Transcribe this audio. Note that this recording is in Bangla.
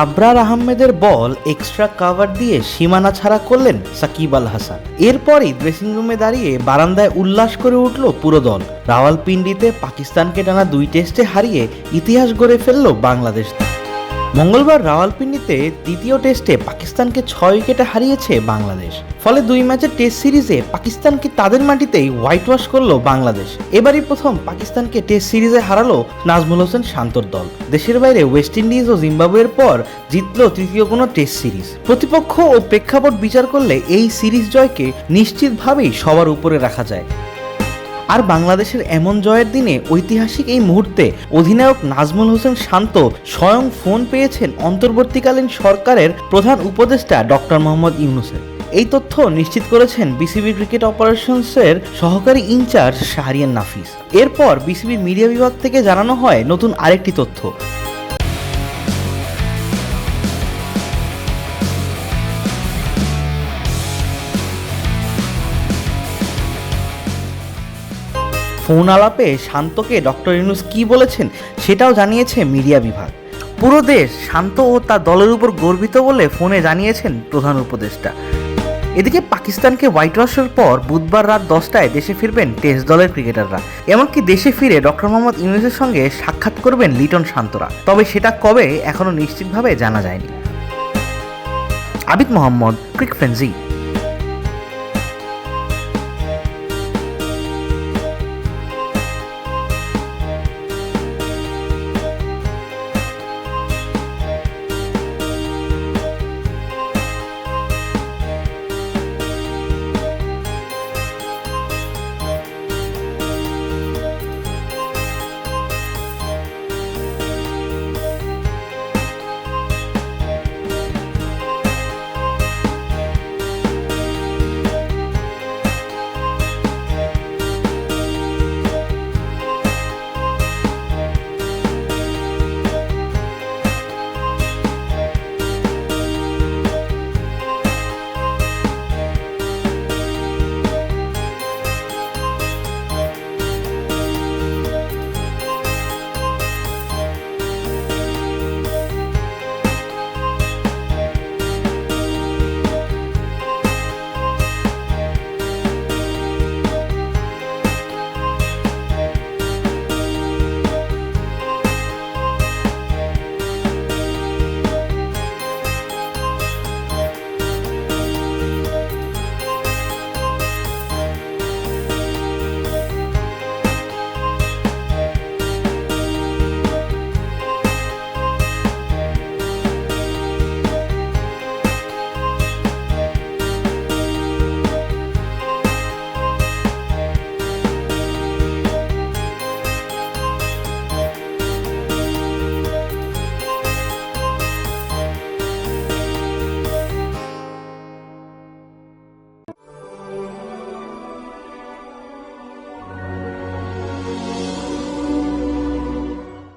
আবরার আহমেদের বল এক্সট্রা কাভার দিয়ে সীমানা ছাড়া করলেন সাকিব আল হাসান। এরপরই ড্রেসিং রুমে দাঁড়িয়ে বারান্দায় উল্লাস করে উঠল পুরো দল। রাওয়ালপিন্ডিতে পাকিস্তানকে টানা দুই টেস্টে হারিয়ে ইতিহাস গড়ে ফেলল বাংলাদেশ। মঙ্গলবার রাওয়ালপিন্ডিতে দ্বিতীয় টেস্টে পাকিস্তানকে ছয় উইকেটে হারিয়েছে বাংলাদেশ। ফলে দুই ম্যাচের টেস্ট সিরিজে পাকিস্তানকে তাদের মাটিতেই হোয়াইট ওয়াশ করল বাংলাদেশ? এবারই প্রথম পাকিস্তানকে টেস্ট সিরিজে হারালো নাজমুল হোসেন শান্তর দল। দেশের বাইরে ওয়েস্ট ইন্ডিজ ও জিম্বাবুয়ের পর জিতলো তৃতীয় কোনো টেস্ট সিরিজ। প্রতিপক্ষ ও প্রেক্ষাপট বিচার করলে এই সিরিজ জয়কে নিশ্চিতভাবেই সবার উপরে রাখা যায়। আর বাংলাদেশের এমন জয়ের দিনে ঐতিহাসিক এই মুহূর্তে অধিনায়ক নাজমুল হোসেন শান্ত স্বয়ং ফোন পেয়েছেন অন্তর্বর্তীকালীন সরকারের প্রধান উপদেষ্টা ডক্টর মোহাম্মদ ইউনুসের। এই তথ্য নিশ্চিত করেছেন বিসিবি ক্রিকেট অপারেশনসের সহকারী ইনচার্জ শাহরিয়ান নাফিস। এরপর বিসিবি মিডিয়া বিভাগ থেকে জানানো হয় নতুন আরেকটি তথ্য। ফোন আলাপে শান্তকে ডক্টর ইউনুস কি বলেছেন সেটাও জানিয়েছে মিডিয়া বিভাগ। পুরো দেশ শান্ত ও তার দলের উপর গর্বিত বলে ফোনে জানিয়েছেন প্রধান উপদেষ্টা। এদিকে পাকিস্তানকে হোয়াইট ওয়াশের পর বুধবার রাত দশটায় দেশে ফিরবেন টেস্ট দলের ক্রিকেটাররা। এমনকি দেশে ফিরে ডক্টর মোহাম্মদ ইউনুসের সঙ্গে সাক্ষাৎ করবেন লিটন শান্তরা। তবে সেটা কবে এখনও নিশ্চিতভাবে জানা যায়নি। আবিদ মোহাম্মদ, ক্রিক ফ্রেন্সি